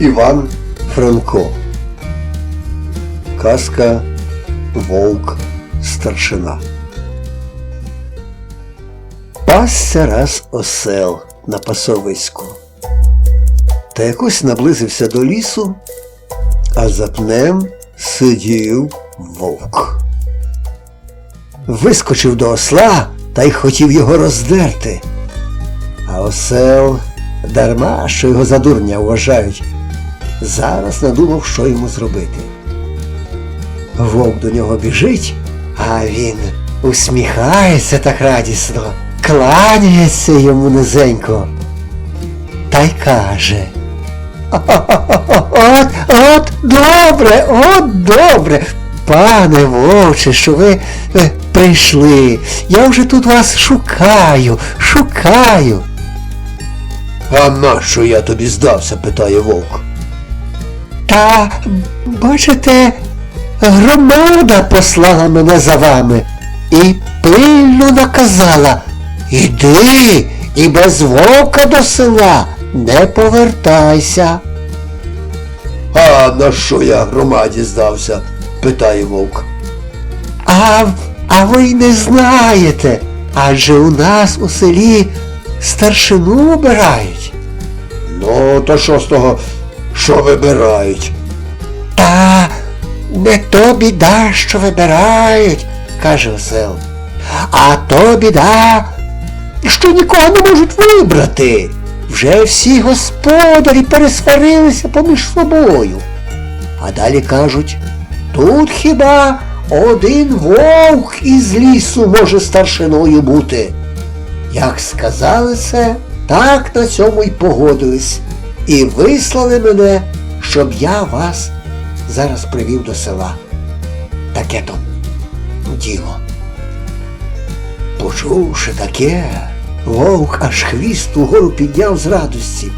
Іван Франко. Казка Вовк старшина. Пасся раз осел на пасовиську. Та якось наблизився до лісу, а за пнем сидів вовк. Вискочив до осла та й хотів його роздерти. А осел дарма, що його за дурня вважають, зараз надумав, що йому зробити. Вовк до нього біжить, а він усміхається так радісно, кланяється йому низенько та й каже. От, от добре, от добре. Пане вовче, що ви е, прийшли. Я вже тут вас шукаю, шукаю. А нащо я тобі здався? питає вовк. Та, бачите, громада послала мене за вами і пильно наказала. Іди і без вовка до села не повертайся. А на що я громаді здався? питає вовк. А, а ви й не знаєте, адже у нас у селі старшину обирають. Ну, то що з того, що вибирають? Та не то біда, що вибирають, каже осел. А то біда, що нікого не можуть вибрати. Вже всі господарі пересварилися поміж собою. А далі кажуть, тут хіба один вовк із лісу може старшиною бути. Як сказали це, так на цьому й погодились. І вислали мене, щоб я вас зараз привів до села. Таке то діло. Почувши таке, вовк аж хвіст угору підняв з радості.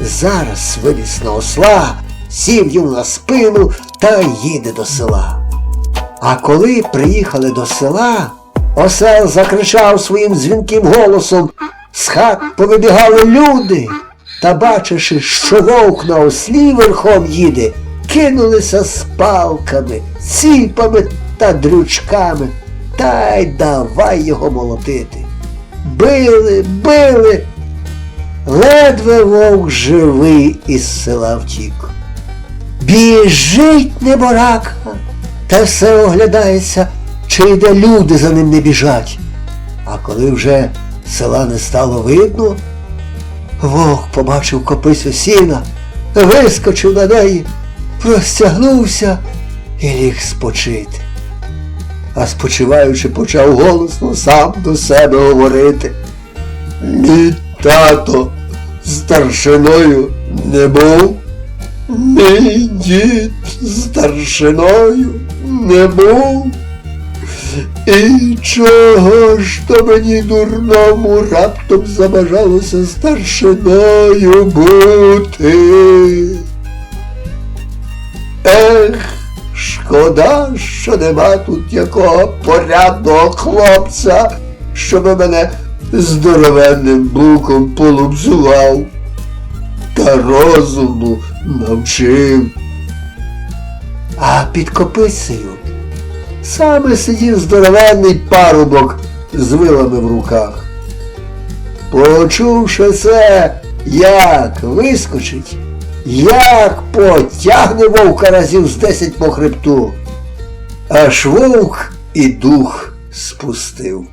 Зараз виліз на осла, сів йому на спину та їде до села. А коли приїхали до села, осел закричав своїм дзвінким голосом, з хат повибігали люди, та, бачивши, що вовк на ослі верхом їде, кинулися з палками, ціпами та дрючками, та й давай його молотити. Били, били, ледве вовк живий із села втік. Біжить неборака, та все оглядається, чи йде люди за ним не біжать. А коли вже села не стало видно, вовк побачив кописю сіна, вискочив на неї, простягнувся і ліг спочити. А спочиваючи, почав голосно сам до себе говорити. Мій тато старшиною не був. Мій дід старшиною не був. І чого ж то мені дурному раптом забажалося старшиною бути? Ех, шкода, що нема тут якого порядного хлопця, щоб мене здоровенним буком полупцював та розуму навчив. А під копицею саме сидів здоровенний парубок з вилами в руках. Почувши це, як вискочить, як потягне вовка разів з десять по хребту, аж вовк і дух спустив.